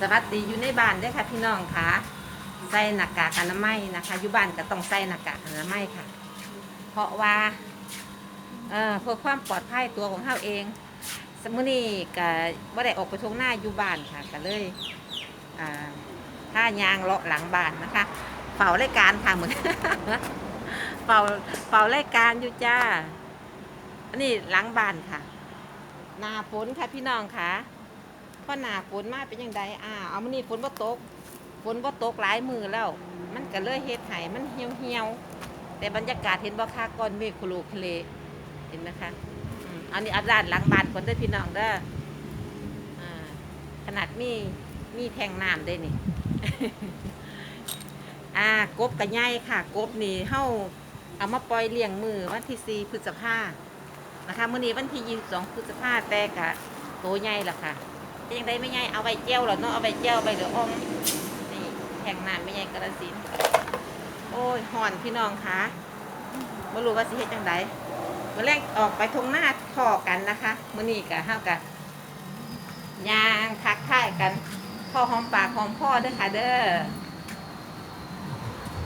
สวัสดีอยู่ในบ้านเด้วยค่ะพี่น้องค่ะใส่หน้ากากอนามัยนะคะอยู่บ้านก็ต้องใส่หน้ากากอนามัยค่ะ เพราะว่าเอ่อเพื่อความปลอดภัยตัวของเราเอง สมุนีก็บ่ได้ออกไปทงหน้าอยู่บ้านค่ะก็เลยอ่าถ้ายางเลาะหลังบ้านนะคะเฝ้ารายการค่ะเหมือนเฝ้าเฝ้ารายการอยู่จ้าอันนี้หลังบ้านค่ะหนาฝนค่ะพี่น้องค่ะ พราะหนาฝนมาเป็นยังไงอ่าเอามันนี่ฝนบ่ตกฝนบ่ตกหลายมือแล้ว มันก็เลยเฮ็ดให้มันเหี่ยวเหี่ยวแต่บรรยากาศเห็นบ่ค่ะก้อนเมฆโคโลเคเลเห็นไหมคะอันนี้อัดด้านหลังบ้านคนเด้พี่น้องเด้ขนาดมีมีแทงน้ำได้นี่อ่ากบกระไงค่ะ กบนี่เฮาเอามาปล่อยเลี้ยงมือวันที่4พฤษภานะคะมื้อนี้วันที่22พฤษภาแต่กะโตใหญ่ละค่ะ ยังไงไม่ใหญ่เอาไว้เจียวเหรอเนาะเอาไว้เจียวไปเดี๋ยวออมนี่แข่งน้ำไม่ใหญ่กระสินโอ้ยห่อนพี่น้องค่ะบ่รู้ว่าสิเฮ็ดจังไดมื้อแรกออกไปทงหน้าพอกันนะคะมื้อนี้ก็เฮาก็ย่างทักทายกันพ่อหอมปากหอมคอเด้อค่ะเด้อ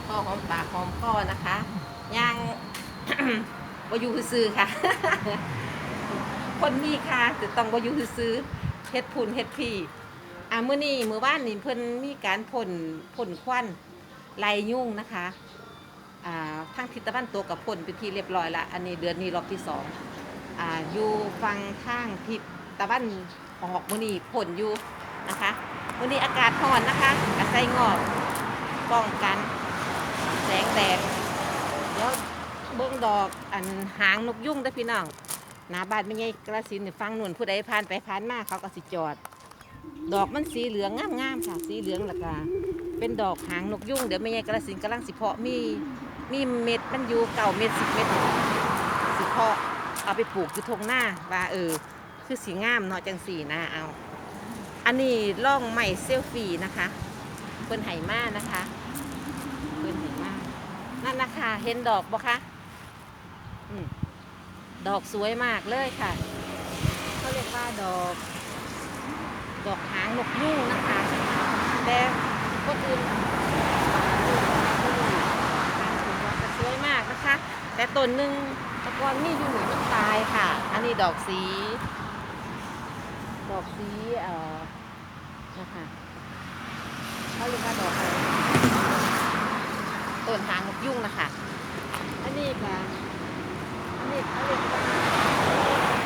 พ่อหอมปากหอมคอนะคะยางบอยู่ซื้อค่ะ คนมีค่ะแต่ต้องบอยู่ซื้อ เฮ็ดพุ่นเฮ็ดพี่อะมื้อนี้มื้อบ้านนี่เพิ่นมีการพ่นพ่นควันไล่ยุ่งนะคะอ่าทางทิศตะวันตกกับพ่นเป็นที่เรียบร้อยละอันนี้เดือนนี้รอบที่สองอ่าอยู่ฟังทางทิศตะวันออกมื้อนี้พ่นอยู่นะคะมื้อนี้อากาศร้อนนะคะอาศัยงอกป้องกันแสงแดดเดี๋ยวเบิ้งดอกอันหางนกยุ่งเด้พี่น้อง หน้าบ้านไม่ไงกระสินฟังนุ่นผู้ใดผ่านไปผ่านมาเขาก็สิจอด ดอกมันสีเหลืองงามๆค่ะ สีเหลืองแล้วก็เป็นดอกหางนกยุ่งเดี๋ยวไม่ไงกระสินธุ์กำลังสิเพาะมีมีเม็ดมันอยู่เก่าเม็ดสิบเม็ดสิเพาะเอาไปปลูกอยู่ทงหน้าว่าเออ คือสีงามเนาะจังสีนะเอา อันนี้ล่องใหม่เซลฟี่นะคะเพิ่นไหมานะคะเพิ่นเห็นมากนั่นนะคะเห็นดอกบ่คะ ดอกสวยมากเลยค่ะเขาเรียกว่าดอก ดอกหางนกยุ่งนะคะแต่คนอื่นการปลูกว่าจะสวยมากนะคะ แต่ต้นหนึ่งตะกอนนี่อยู่หนึ่งมันตายค่ะ อันนี้ดอกสี ดอกสีเอ่อนะคะเขาเรียกว่าดอกอะไรต้นหางนกยุ่งนะคะ อันนี้ค่ะ อาเรียกว่า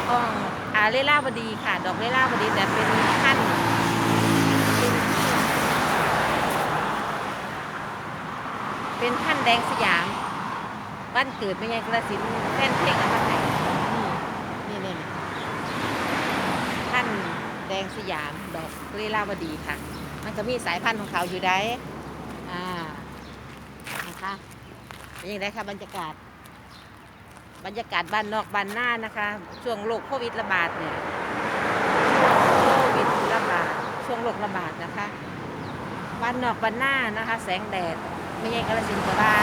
อ่องอาเลล่าบดีค่ะ ดอกเลล่าบดีแต่เป็นพันเป็นเป็นพันแดงสยามบ้านเกิดเป็นไงกระสินธุ์แฟนเพลงอะไรไหนนี่นี่นี่พันแดงสยามดอกเลล่าบดีค่ะ มันก็มีสายพันธุ์ของเขาอยู่ได้อ่านะคะเป็นยังไงคะบรรยากาศ บรรยากาศบ้านนอกบ้านหน้านะคะ ช่วงโรคโควิดระบาดเนี่ยโควิดระบาดช่วงโรคระบาดนะคะบ้านนอกบ้านหน้านะคะ แสงแดดไม่ใช่กระสินกระบา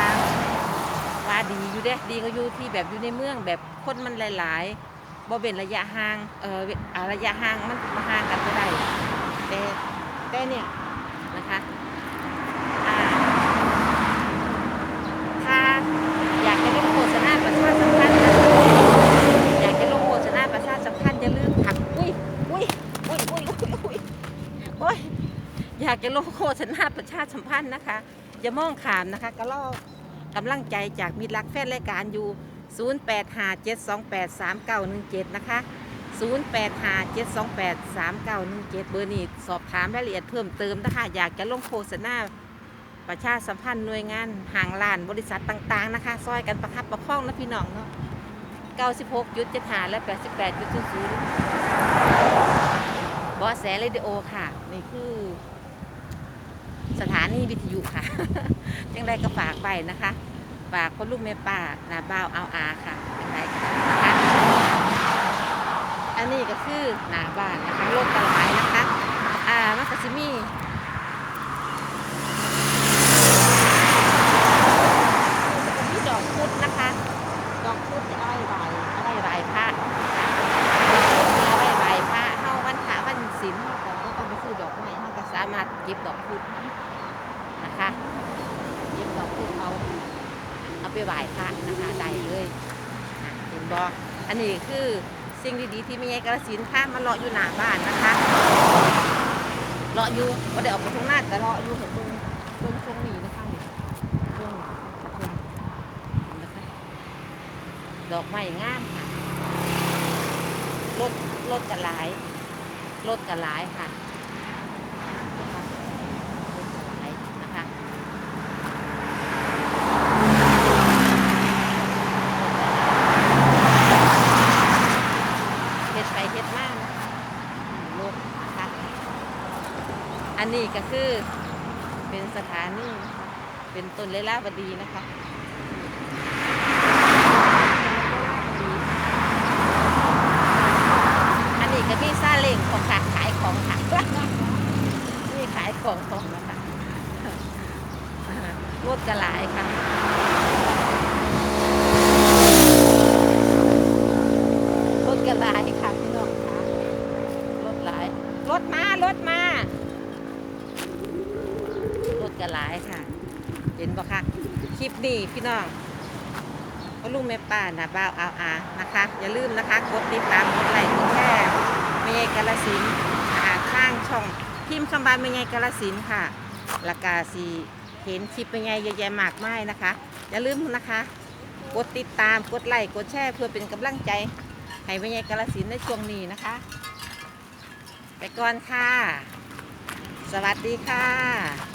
ว่าดีอยู่เด้ดีก็อยู่ที่แบบอยู่ในเมืองแบบคนมันหลายๆบ่เป็นระยะห่างเอออ่าระยะห่างมันมาห่างกันไม่ได้แต่แต่เนี่ยนะคะอ่า ถ้าอยากจะลงโฆษณาประชาสัมพันธ์นะอยากจะลงโฆษณาประชาสัมพันธ์อย่าลืมผักอุ้ยอุ้ยอุ้ยอุ้ยอุ้ยอุ้ยโอ้ย อยากจะลงโฆษณาประชาสัมพันธ์นะคะอย่ามองขามนะคะก็รอกำลังใจจากมิตรรักแฟนรายการอยู่ 0857283917 นะคะ 0857283917 เบอร์นี้สอบถามรายละเอียดเพิ่มเติมนะคะ อยากจะลงโฆษณาประชาสัมพันธ์หน่วยงานห่างลานบริษัทต่างๆนะคะ ซอยกันประคับประคองนะพี่น้องเนาะ96ยุทธหาและ 88ยุทธศูนย์บอสแสเรดิโอค่ะ นี่คือ สถานีวิทยุค่ะ ยังไงก็ฝากไปนะคะ ฝากคนลูกแม่ป้านาบ้าวเอาอาค่ะยังไงค่ะ อันนี้ก็คือหนาบ้านนะคะโลกกระไม้นะคะ อ่ามันก็สิมี มีดอกพุธนะคะ ดอกพุธจะเอาไว้ไหวเอาไว้ไหวพระเอาไว้ไหวพระเฮาวันพระวันศีลเฮาก็บ่ต้องไปซื้อดอกไม้เฮาก็สามารถ ไปไหว้ค่ะนะคะได้เลยอะเห็นบออันนี้คือสิ่งดีๆที่ไมีไงกระสินธุ์พามาเลาะอยู่หน้าบ้านนะคะเลาะอยู่ก็ได้ออกไปทางหน้าแต่เลาะอยู่เห็นตรงตรงตรงนี้นะคะนี่ตรงตรงนี้เห็นนะคะดอกไม้งามค่ะรถรถกระหลายรถกระหลายค่ะรถกระหลายนะคะ เฮ็ดไปเฮ็ดมานะคะลูกนะคะ อันนี้ก็คือเป็นสถานีนะคะเป็นต้นเลลาวดีนะคะอันนี้ก็มีซาเล้งของค่ะขายของค่ะนี่ขายของของนะคะรถกระหลายค่ะ รถกระลายค่ะพี่น้องค่ะรถหลาย รถมารถมา รถ กระลายค่ะ เห็นปะคะคลิปนี้พี่น้องพ่อลุงแม่ป้านะบ้าวอาอานะคะ อย่าลืมนะคะกดติดตามกดไลค์กดแชร์เมยกาลสินธุ์นะคะข้างช่องพิมพ์คำบานเมยกาลสินค่ะราคาสีเห็นคลิปเป็นไงเยอะแยะมากมายนะคะ อย่าลืมนะคะกดติดตามกดไลค์กดแชร์เพื่อเป็นกำลังใจให้แม่ยายกาลสินในช่วงนี้นะคะ ไปก่อนค่ะ สวัสดีค่ะ